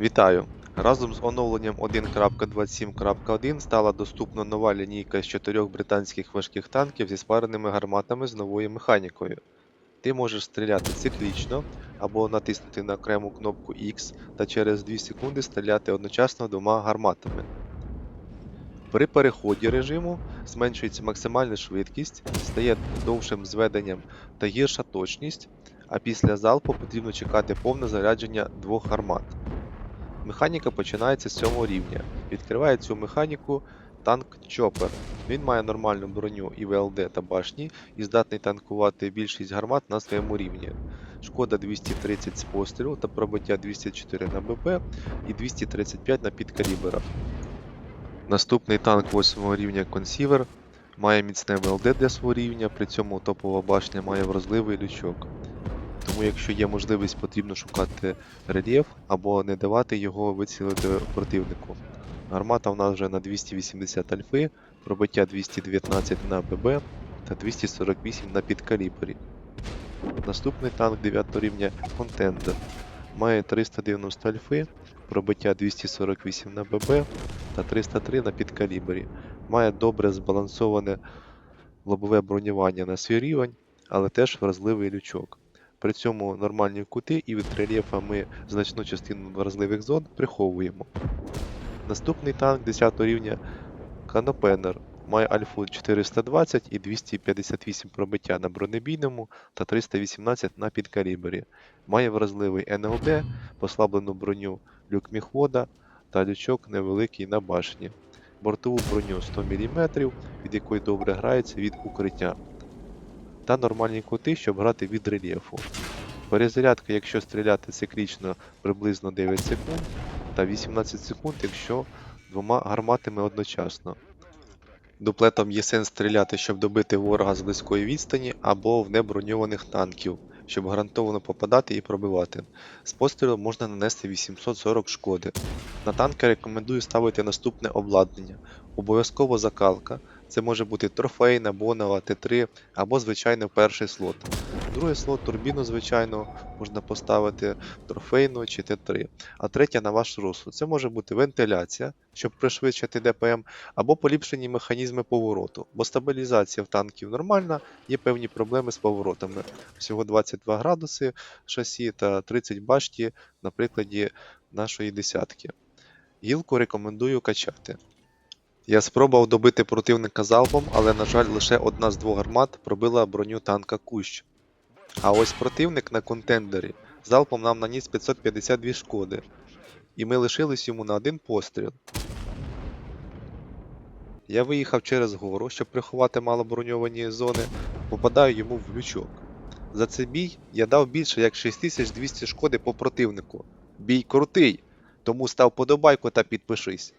Вітаю! Разом з оновленням 1.27.1 стала доступна нова лінійка з чотирьох британських важких танків зі спареними гарматами з новою механікою. Ти можеш стріляти циклічно або натиснути на окрему кнопку X та через 2 секунди стріляти одночасно двома гарматами. При переході режиму зменшується максимальна швидкість, стає довшим зведенням та гірша точність, а після залпу потрібно чекати повне зарядження двох гармат. Механіка починається з 7 рівня. Відкриває цю механіку танк Чопер. Він має нормальну броню і ВЛД та башні і здатний танкувати більшість гармат на своєму рівні. Шкода 230 з пострілу та пробиття 204 на ББ і 235 на підкаліберах. Наступний танк 8 рівня Консівер має міцне ВЛД для свого рівня, при цьому топова башня має вразливий лючок. Тому якщо є можливість, потрібно шукати рельєф або не давати його вицілити противнику. Гармата в нас вже на 280 альфи, пробиття 219 на ББ та 248 на підкалібрі. Наступний танк 9 рівня Contender має 390 альфи, пробиття 248 на ББ та 303 на підкалібрі. Має добре збалансоване лобове бронювання на свій рівень, але теж вразливий лючок. При цьому нормальні кути і від рельєфа ми значну частину вразливих зон приховуємо. Наступний танк 10 рівня Канопенер має альфу 420 і 258 пробиття на бронебійному та 318 на підкалібері. Має вразливий НЛД, послаблену броню люк міхвода та лючок невеликий на башні. Бортову броню 100 мм, від якої добре грається від укриття та нормальні кути, щоб грати від рельєфу. Перезарядка, якщо стріляти циклічно приблизно 9 секунд, та 18 секунд, якщо двома гарматами одночасно. Дуплетом є сенс стріляти, щоб добити ворога з близької відстані або в неброньованих танків, щоб гарантовано попадати і пробивати. З пострілу можна нанести 840 шкоди. На танки рекомендую ставити наступне обладнання. Обов'язково закалка. Це може бути трофейна, бонова, Т3 або звичайно перший слот. Другий слот турбіну, звичайно, можна поставити трофейну чи Т3. А третя на ваш розсуд. Це може бути вентиляція, щоб пришвидшити ДПМ, або поліпшені механізми повороту. Бо стабілізація в танків нормальна, є певні проблеми з поворотами. Всього 22 градуси шасі та 30 башті на прикладі нашої десятки. Гілку рекомендую качати. Я спробував добити противника залпом, але, на жаль, лише одна з двох гармат пробила броню танка Кущ. А ось противник на контендері залпом нам наніс 552 шкоди, і ми лишились йому на один постріл. Я виїхав через гору, щоб приховати малоброньовані зони, попадаю йому в лючок. За цей бій я дав більше як 6200 шкоди по противнику. Бій крутий, тому став подобайку та підпишись.